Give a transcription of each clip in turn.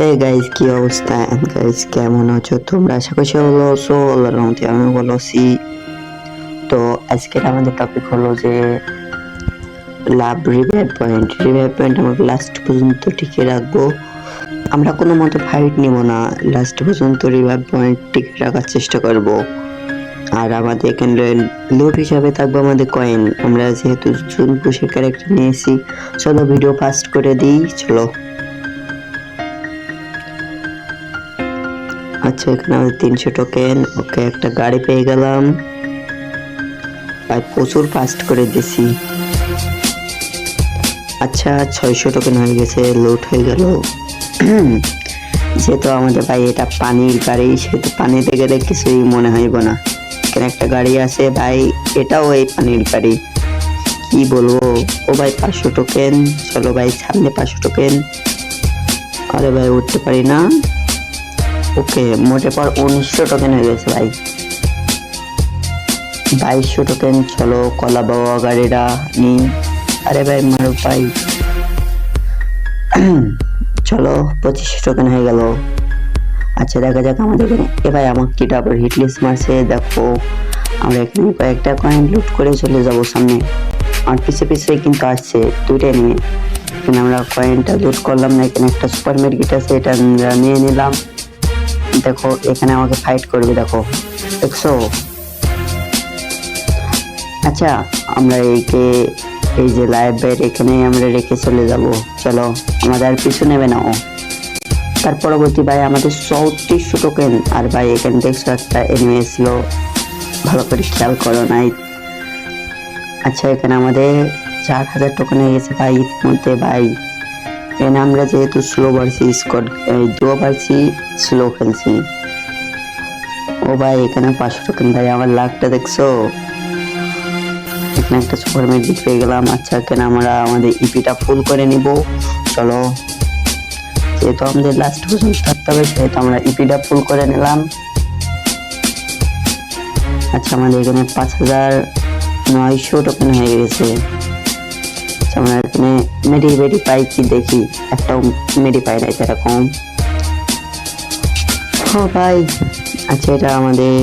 Hey guys কি অবস্থা? Guys কেমন আছো তোমরা? আশা করছি রহমতে আমি তো আজকের আমাদের টপিক হলো যে love revive point revive point আমরা লাস্ট পর্যন্ত টিকে রাখব। আমরা কোনো মতে ফাইট নিব না লাস্ট পর্যন্ত রিভাইভ পয়েন্ট টিকে রাখার চেষ্টা করব। আর আমাদের এখানে লোড হিসাবে থাকবে আমাদের কয়েন আমরা যেহেতু জুন পুষের ক্যারেক্টার নিয়েছি, চলো ভিডিও পাস্ট করে দিই, চলো। আচ্ছা এখানে আমাদের তিনশো টোকেন ওকে একটা গাড়ি পেয়ে গেলাম। আর প্রচুর ফাস্ট করে দিছি। আচ্ছা ছয়শো টোকেন হয়ে গেছে লোড হয়ে গেল। যেহেতু আমাদের ভাই এটা পানির গাড়ি, সেহেতু পানিতে গেলে কিছুই মনে হইব না। এখানে একটা গাড়ি আছে, ভাই, এটাও এই পানির গাড়ি। কি বলব? ও ভাই পাঁচশো টোকেন চলো ভাই সামনে পাঁচশো টোকেন আরে ভাই, উঠতে পারি না। ওকে মোটে পর উনিশশো টোকেন হয়ে গেছে ভাই। বাইশশো টোকেন চলো কলা বাবা গাড়িটা নি আরে ভাই মারো ভাই। চলো, পঁচিশশো টোকেন হয়ে গেল। আচ্ছা দেখা যাক আমাদের এখানে। এ ভাই, আমার কি ডাবল হিটলিস মারছে, দেখো। আমরা এখানে কয়েকটা কয়েন লুট করে চলে যাব সামনে। আর পিছে পিছে কিন্তু আসছে দুইটা নিয়ে। এখানে আমরা কয়েনটা লুট করলাম না, এখানে একটা সুপার মার্কেট আছে, এটা নিয়ে নিলাম। দেখো, এখানে আমাকে ফাইট করবে, দেখো। দেখছ? আচ্ছা আমরা এইকে এই যে বেড এখানে আমরা রেখে চলে যাব। চলো, আমাদের আর পিছু নেবে না ও। তার পরবর্তী ভাই আমাদের চৌত্রিশশো টোকেন আর ভাই, এখানে দেখছ একটা এনিমে এসলো ভালো করে খেয়াল করো নাই আচ্ছা এখানে আমাদের চার হাজার টোকেন হয়ে গেছে ভাই, ইতিমধ্যে ভাই। এখানে আমরা যেহেতু স্লো পারছি স্কট ডুয়ো পারছি স্লো খেলছি। ও ভাই, এখানে পাঁচশো টোকেন ভাই, আমার লাখটা দেখছ? এখানে একটা সুপার ম্যাজিক পেয়ে গেলাম। আচ্ছা এখানে আমরা আমাদের ইপিটা ফুল করে নিব। চলো। যেহেতু আমাদের লাস্ট পর্যন্ত থাকতে হবে, সেহেতু আমরা ইপিটা ফুল করে নিলাম। আচ্ছা আমাদের এখানে পাঁচ হাজার নয়শো টোকেন হয়ে গেছে। বেডি পাই কি দেখি, একটাও পাই ভাই আচ্ছা এটা আমাদের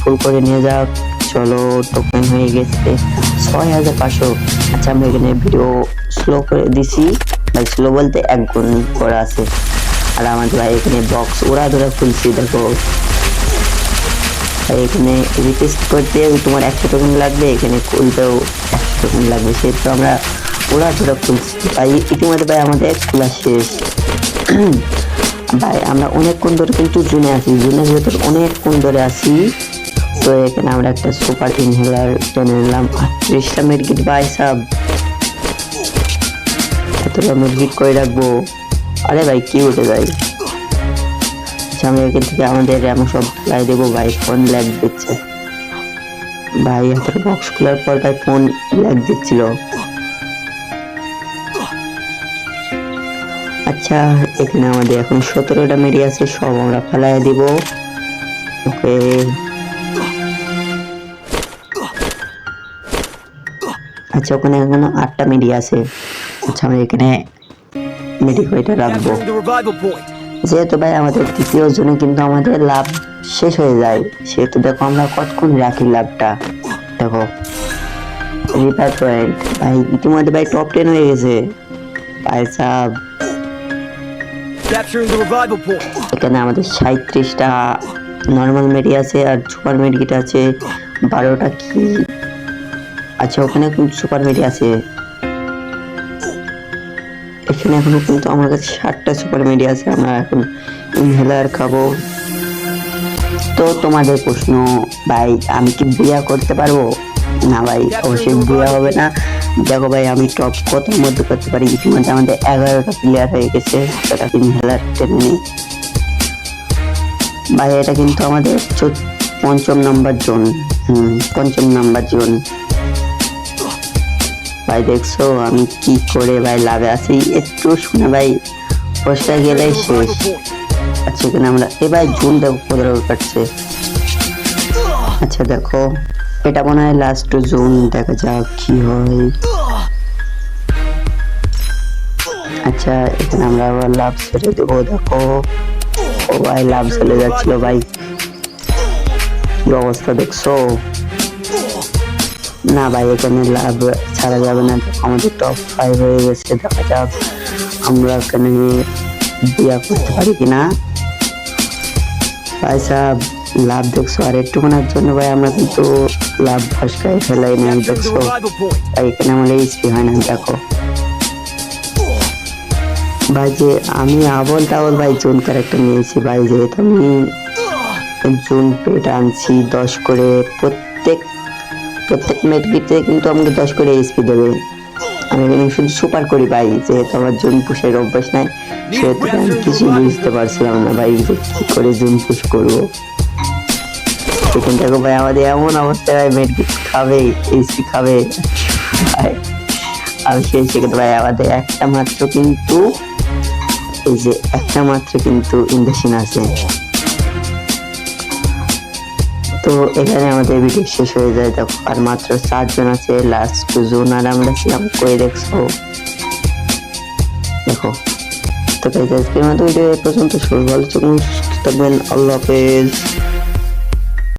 ফুল করে নিয়ে যাক চলো টোকেন হয়ে গেছে ছয় হাজার পাঁচশো। আচ্ছা আমরা এখানে ভিডিও স্লো করে দিছি। ভাই স্লো বলতে এক গুণ আছে। আর আমাদের ভাই এখানে বক্স ওরা ধরে খুলছি, দেখো। এখানে রিকোয়েস্ট তোমার একশো টোকেন লাগবে, এখানে খুলতেও একশো লাগবে, সেহেতু আমরা ওরা ধরে খুলছি। ভাই ইতিমধ্যে ভাই আমাদের খোলা শেষ। ভাই, আমরা অনেকক্ষণ ধরে কিন্তু জুনে আছি। জুনের ভেতর অনেকক্ষণ ধরে আছি। তো এখানে আমরা একটা সুপার ইনহেলার টেনে নিলাম। আটত্রিশটা মেডকিট ভাই সাব। এতটা মেডকিট করে রাখব। আরে ভাই, কি উঠে যায় আমরা এখান থেকে আমাদের র্যাম সব লাই দেবো, ভাই ফোন ল্যাগ দিচ্ছে? ভাই হাতের বক্স খোলার পর ভাই ফোন ল্যাগ দিচ্ছিল। আচ্ছা এখানে আমাদের এখন সতেরোটা মেরি আছে, সব আমরা ফেলাই দিব। ওকে। আচ্ছা ওখানে এখনও আটটা মেডি আছে। আচ্ছা আমরা এখানে মেডি কয়টা রাখব। যেহেতু ভাই আমাদের তৃতীয় জনে কিন্তু আমাদের লাভ শেষ হয়ে যায় সেহেতু দেখো আমরা কতক্ষণ রাখি লাভটা। দেখো রিপার পয়েন্ট ভাই ইতিমধ্যে ভাই টপ টেন হয়ে গেছে। ভাই সাহ. এখানে আমাদের সাঁত্রিশটা নর্মাল মেডি আছে আর সুপার মেডিকেট আছে বারোটা কি? আচ্ছা ওখানে সুপার মেডি আছে। এখানে এখনও কিন্তু আমার কাছে ষাটটা সুপার মেডি আছে, আমরা এখন ইনহেলার খাব। তো তোমাদের প্রশ্ন, ভাই, আমি কি বুয়া করতে পারব? না ভাই, অবশ্যই বুয়া হবে না। দেখো ভাই, আমি টপ কত মধ্যে করতে পারি? ইতিমধ্যে আমাদের এগারোটা প্লেয়ার হয়ে গেছে সেটা ইনহেলার টেনে নিই। ভাই, এটা কিন্তু আমাদের পঞ্চম নাম্বার জোন হুম, পঞ্চম নাম্বার জোন ভাই, দেখছ আমি কি করে ভাই লাভে আছি? একটু শুনে ভাই পোস্টটা গেলে শেষ। আচ্ছা এখানে আমরা এ ভাই জুন দেখো কোথাও কাটছে। আচ্ছা দেখো। এটা মনে হয় লাস্ট জোন দেখা যাক কি হয়। আচ্ছা এখানে আমরা আবার লাভ ছেড়ে দেবো, দেখো। ও ভাই, লাভ চলে যাচ্ছিল, ভাই। কি অবস্থা, দেখছ? না ভাই এখানে লাভ ছাড়া যাবে না। আমাদের টপ ফাইভ হয়ে গেছে দেখা যাক আমরা এখানে বিয়া করতে পারি কিনা ভাই সাহেব লাভ দেখছ? আর একটুখানের জন্য ভাই আমরা কিন্তু লাভ ফসকায় ফেলাই না দেখছ? ভাই এখানে আমার এইচপি হয় না দেখো। ভাই যে আমি আবল টাবল ভাই জোন ক্যারেক্টার নিয়েছি ভাই যেহেতু আমি জোন পেট আনছি দশ করে প্রত্যেক প্রত্যেক মেটগিতে কিন্তু আমাকে দশ করে এইচপি দেবে। আমি শুধু সুপার করি ভাই, যেহেতু আমার জুন পুষের অভ্যাস নাই, সেহেতু আমি কিছু বুঝতে পারছিলাম না ভাই যে কি করে জুন পুষ করব। সেখান থেকে ভাই, আমাদের এমন অবস্থা ভাই মেটগিট খাবে এইচপি খাবে। ভাই আর সেই সেক্ষেত্রে ভাই, আমাদের একটা মাত্র কিন্তু, এই যে একটা মাত্র কিন্তু ইন্ডাকশন আছে। তো এখানে আমাদের ভিডিও শেষ হয়ে যায়। দেখো, আর মাত্র চারজন আছে লাস্ট জোন আর আমরা ছিলাম করে দেখছ দেখো, তো আজকের মতো ভিডিও পর্যন্ত। ভালো থাকুন থাকবেন। আল্লাহ হাফেজ।